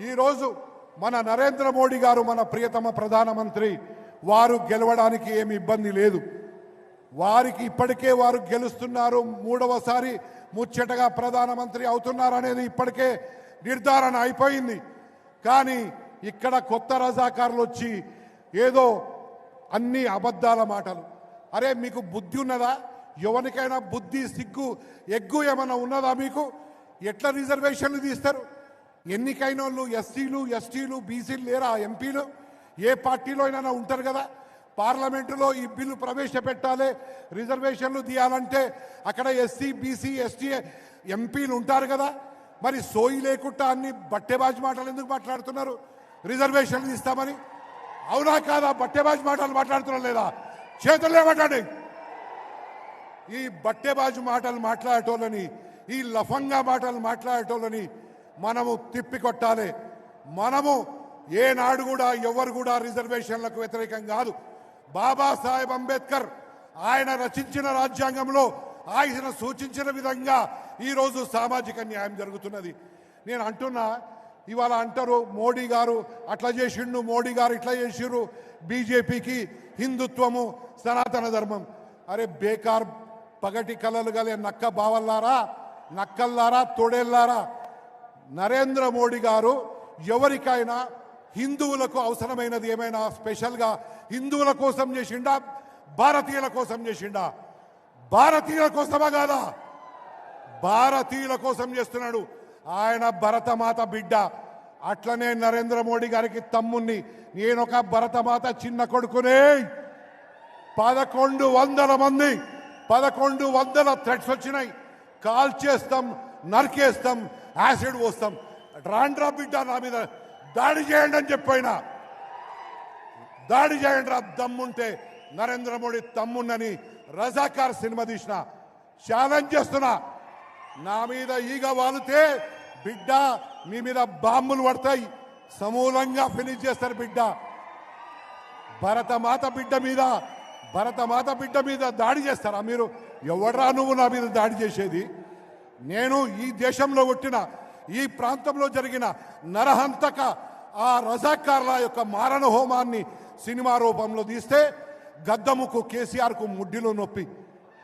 ఈరోజు మన నరేంద్ర మోడీ గారు మన ప్రియతమ ప్రధానమంత్రి వారు గెలవడానికి ఏమి ఇబ్బంది లేదు. వారికి ఇప్పటికే వారు గెలుస్తున్నారు మూడవసారి ముచ్చటగా ప్రధానమంత్రి అవుతున్నారు అనేది ఇప్పటికే నిర్ధారణ అయిపోయింది. కానీ ఇక్కడ కొత్త రజాకారులు వచ్చి ఏదో అన్ని అబద్ధాల మాటలు. అరే మీకు బుద్ధి ఉన్నదా? ఎవరికైనా బుద్ధి సిగ్గు ఎగ్గు ఏమైనా ఉన్నదా మీకు? ఎట్లా రిజర్వేషన్లు తీస్తారు? ఎన్నికైన వాళ్ళు ఎస్సీలు ఎస్టీలు బీసీలు లేరా ఎంపీలు? ఏ పార్టీలో అయినా ఉంటారు కదా? పార్లమెంటులో ఈ బిల్లు ప్రవేశపెట్టాలి రిజర్వేషన్లు తీయాలంటే అక్కడ ఎస్సీ బీసీ ఎస్టీ ఎంపీలు ఉంటారు కదా? మరి సోయి లేకుండా అన్ని బట్టెబాజీ మాటలు ఎందుకు మాట్లాడుతున్నారు? రిజర్వేషన్లు ఇస్తామని అవునా కాదా? బట్టెబాజీ మాటలు మాట్లాడుతున్నారు లేదా? చేతులు ఏమంటాడు ఈ బట్టెబాజు మాటలు మాట్లాడేటోళ్ళని ఈ లఫంగా మాటలు మాట్లాడేటోళ్ళని మనము తిప్పికొట్టాలి. మనము ఏనాడు కూడా ఎవరు కూడా రిజర్వేషన్లకు వ్యతిరేకం కాదు. బాబాసాహెబ్ అంబేద్కర్ ఆయన రచించిన రాజ్యాంగంలో ఆయన సూచించిన విధంగా ఈరోజు సామాజిక న్యాయం జరుగుతున్నది. నేను అంటున్నా ఇవాళ అంటారు మోడీ గారు అట్లా చేసిండు మోడీ గారు ఇట్లా చేసిర్రు బీజేపీకి హిందుత్వము సనాతన ధర్మం. అరే బేకార్ పగటి కలలు గలే నక్క బావల్లారా నక్కల్లారా తోడేల్లారా? నరేంద్ర మోడీ గారు ఎవరికైనా హిందువులకు అవసరమైనది ఏమైనా స్పెషల్గా హిందువుల కోసం చేసిండా? భారతీయుల కోసం చేసిండా? భారతీయుల కోసమా కాదా? భారతీయుల కోసం చేస్తున్నాడు. ఆయన భరతమాత బిడ్డ. అట్లనే నరేంద్ర మోడీ గారికి తమ్ముణ్ణి. నేనొక భరతమాత చిన్న కొడుకునే. పదకొండు వందల మంది పదకొండు వందల థ్రెడ్స్ వచ్చినాయి. కాల్ చేస్తాం నరికేస్తాం. యాసిడ్ పోస్తాం. రాండ్రా బిడ్డ నా మీద దాడి చేయండి అని చెప్పిన. దాడి చేయండి రా దమ్ముంటే నరేంద్ర మోడీ తమ్ముండని రజాకార్ సినిమా తీసిన. ఛాలెంజ్ చేస్తున్నా. నా మీద ఈగ వాలితే బిడ్డ మీ మీద బాంబులు పడతాయి. సమూలంగా ఫినిష్ చేస్తారు బిడ్డ. భరతమాత బిడ్డ మీద భరతమాత బిడ్డ మీద దాడి చేస్తారా మీరు? ఎవడ్రా నువ్వు నా మీద దాడి చేసేది? నేను ఈ దేశంలో పుట్టిన ఈ ప్రాంతంలో జరిగిన నరహంతక ఆ రజాకార్ల యొక్క మారణ హోమాన్ని సినిమా రూపంలో తీస్తే గద్దముకు కేసీఆర్కు ముడ్డిలో నొప్పి.